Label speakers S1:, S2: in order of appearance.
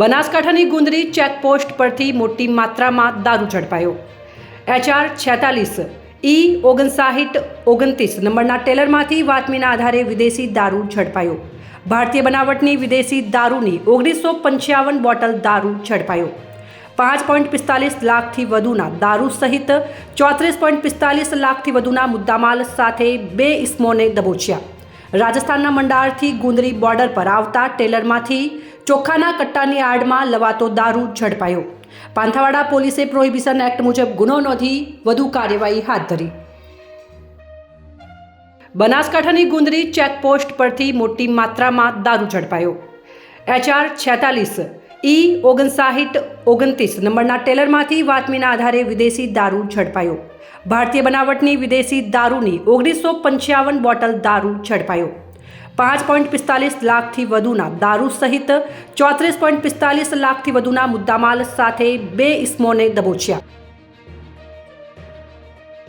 S1: બનાસકાંઠાની Gundri checkpost પરથી મોટી માત્રામાં દારૂ ઝડપાયો. એચઆર છેતાલીસ, ઈ ઓગણસાહીઠ ઓગણત્રીસ નંબરના ટેલરમાંથી વાતમીના આધારે વિદેશી દારૂ ઝડપાયો. ભારતીય બનાવટની વિદેશી દારૂની ઓગણીસો પંચાવન બોટલ દારૂ ઝડપાયો. પાંચ પોઈન્ટ પિસ્તાલીસ લાખથી વધુના દારૂ સહિત ચોત્રીસ પોઈન્ટ પિસ્તાલીસ લાખથી વધુના મુદ્દામાલ સાથે બે ઇસમોને દબોચ્યા. રાજસ્થાનના મંડારથી ગુંદરી બોર્ડર પર આવતા ટેલરમાંથી ચોખાના કટ્ટાની આડમાં લવાતો દારૂ ઝડપાયો. પાંથાવાડા પોલીસે પ્રોહિબિશન એક્ટ મુજબ ગુનો નોંધી વધુ કાર્યવાહી હાથ ધરી. બનાસકાંઠાની ગુંદરી ચેકપોસ્ટ પરથી મોટી માત્રામાં દારૂ ઝડપાયો. એચઆર છેતાલીસ ઈ ઓગણસાહીઠ ઓગણત્રીસ નંબરના ટેલરમાંથી વાતમીના આધારે વિદેશી દારૂ ઝડપાયો. ભારતીય બનાવટની વિદેશી દારૂની ઓગણીસો પંચાવન બોટલ દારૂ ઝડપાયો. પાંચ પોઈન્ટ પિસ્તાલીસ લાખથી વધુના દારૂ સહિત ચોત્રીસ પોઈન્ટ પિસ્તાલીસ લાખથી વધુના મુદ્દામાલ સાથે બે ઇસમોને દબોચ્યા.